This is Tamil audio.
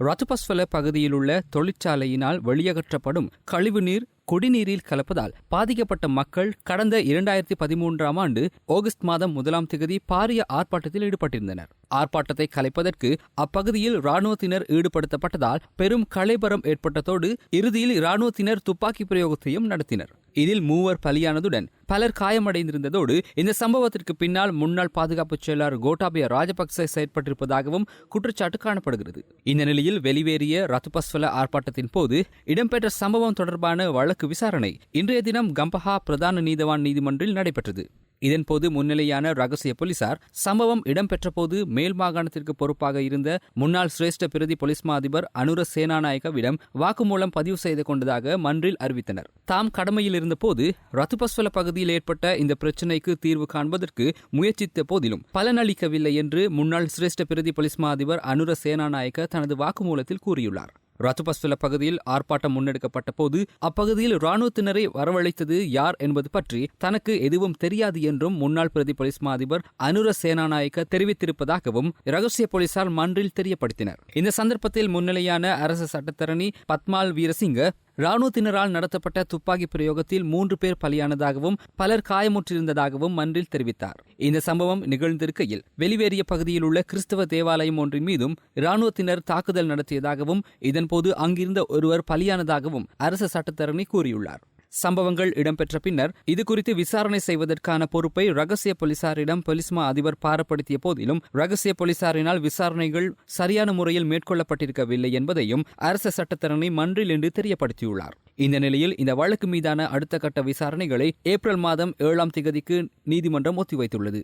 ரத்துபஸ்வல பகுதியில் உள்ள தொழிற்சாலையினால் வெளியகற்றப்படும் கழிவுநீர் குடிநீரில் கலப்பதால் பாதிக்கப்பட்ட மக்கள் கடந்த இரண்டாயிரத்தி பதிமூன்றாம் ஆண்டு ஆகஸ்ட் மாதம் முதலாம் திகதி பாரிய ஆர்ப்பாட்டத்தில் ஈடுபட்டிருந்தனர். ஆர்ப்பாட்டத்தை கலைப்பதற்கு அப்பகுதியில் இராணுவத்தினர் ஈடுபடுத்தப்பட்டதால் பெரும் கலைபரம் ஏற்பட்டதோடு இறுதியில் இராணுவத்தினர் துப்பாக்கி பிரயோகத்தையும் நடத்தினர். இதில் மூவர் பலியானதுடன் பலர் காயமடைந்திருந்ததோடு இந்த சம்பவத்திற்கு பின்னால் முன்னாள் பாதுகாப்பு செயலர் கோட்டாபய ராஜபக்சே செயற்பட்டிருப்பதாகவும் குற்றச்சாட்டு காணப்படுகிறது. இந்த நிலையில் வெளிவேறிய ரத்துபஸ்வல ஆர்ப்பாட்டத்தின் போது இடம்பெற்ற சம்பவம் தொடர்பான வழக்கு விசாரணை. இன்றைய தினம் கம்பஹா பிரதான நீதவான் நீதிமன்றில் நடைபெற்றது. இதன்போது முன்னிலையான ரகசிய போலீசார் சம்பவம் இடம்பெற்றபோது மேல் மாகாணத்திற்கு பொறுப்பாக இருந்த முன்னாள் சிரேஷ்ட பிரதி போலீஸ் மா அதிபர் அனுர சேனாநாயகவிடம் வாக்குமூலம் பதிவு செய்து கொண்டதாக மன்றில் அறிவித்தனர். தாம் கடமையில் இருந்தபோது ரத்துபஸ்வல பகுதியில் ஏற்பட்ட இந்த பிரச்சினைக்கு தீர்வு காண்பதற்கு முயற்சித்த போதிலும் பலனளிக்கவில்லை என்று முன்னாள் சிரேஷ்ட பிரதி போலீஸ் மா அதிபர் அனுர சேனாநாயக்க தனது வாக்குமூலத்தில் கூறியுள்ளார். ரத்துபஸ்வல பகுதியில் ஆர்ப்பாட்டம் முன்னெடுக்கப்பட்ட போது அப்பகுதியில் ராணுவத்தினரை வரவழைத்தது யார் என்பது பற்றி தனக்கு எதுவும் தெரியாது என்றும் முன்னாள் பிரதி போலீஸ் மா அதிபர் அனுர சேனாநாயக்க தெரிவித்திருப்பதாகவும் ரகசிய போலீசார் மன்றில் தெரியப்படுத்தினர். இந்த சந்தர்ப்பத்தில் முன்னிலையான அரசு சட்டத்தரணி பத்மால் வீரசிங்க ராணுவத்தினரால் நடத்தப்பட்ட துப்பாக்கி பிரயோகத்தில் மூன்று பேர் பலியானதாகவும் பலர் காயமுற்றிருந்ததாகவும் மன்றில் தெரிவித்தார். இந்த சம்பவம் நிகழ்ந்திருக்கையில் வெளிவேறிய பகுதியில் உள்ள கிறிஸ்தவ தேவாலயம் ஒன்றின் மீதும் ராணுவத்தினர் தாக்குதல் நடத்தியதாகவும் இதன்போது அங்கிருந்த ஒருவர் பலியானதாகவும் அரசு சட்டத்தரணி கூறியுள்ளார். சம்பவங்கள் இடம்பெற்ற பின்னர் இதுகுறித்து விசாரணை செய்வதற்கான பொறுப்பை ரகசிய போலீசாரிடம் பொலிஸ்மா அதிபர் பாரப்படுத்திய போதிலும் ரகசிய போலீசாரினால் விசாரணைகள் சரியான முறையில் மேற்கொள்ளப்பட்டிருக்கவில்லை என்பதையும் அரச சட்டத்தரணி மன்றில் என்று தெரியப்படுத்தியுள்ளார். இந்த நிலையில் இந்த வழக்கு மீதான அடுத்த கட்ட விசாரணைகளை ஏப்ரல் மாதம் ஏழாம் திகதிக்கு நீதிமன்றம் ஒத்திவைத்துள்ளது.